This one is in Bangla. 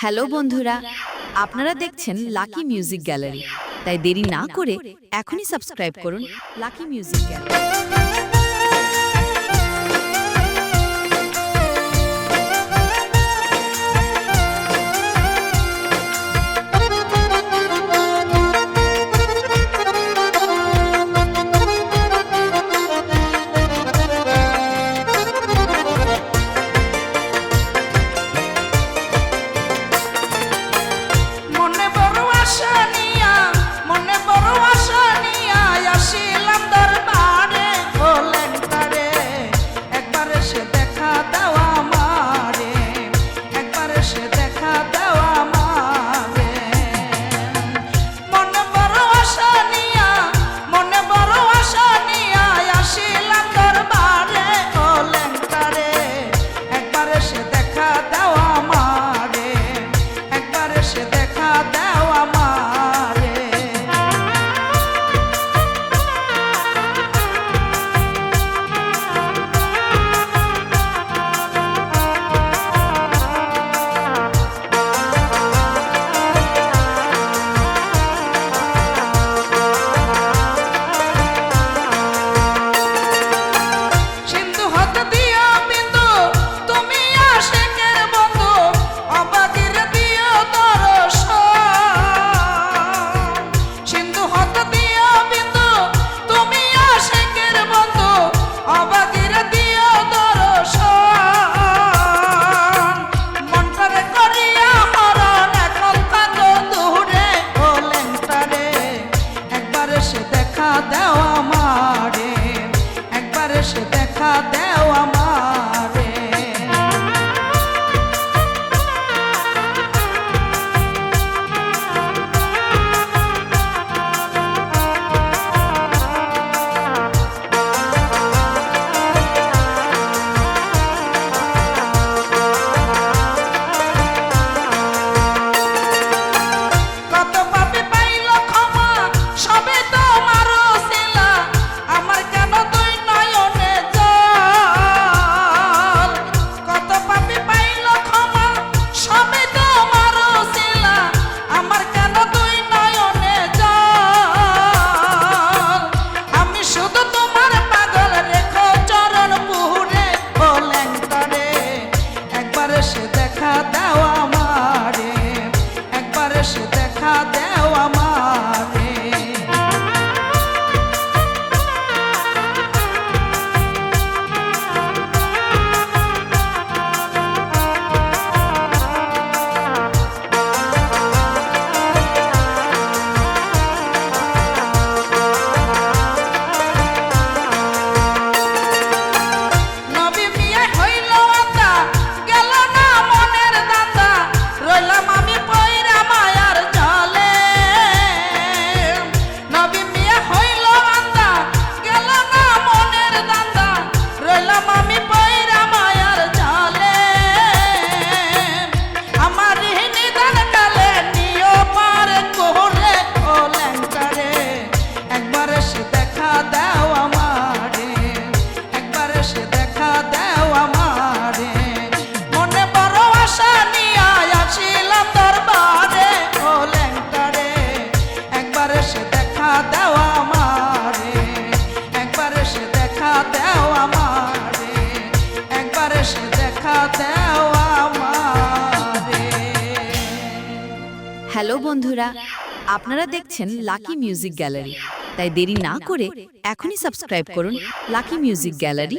হ্যালো বন্ধুরা, আপনারা দেখছেন লাকি মিউজিক গ্যালারি। তাই দেরি না করে এখনই সাবস্ক্রাইব করুন lucky music gallery. até onde? Hello বন্ধুরা, আপনারা দেখছেন লাকি মিউজিক গ্যালারি। তাই দেরি না করে এখনই সাবস্ক্রাইব করুন লাকি মিউজিক গ্যালারি।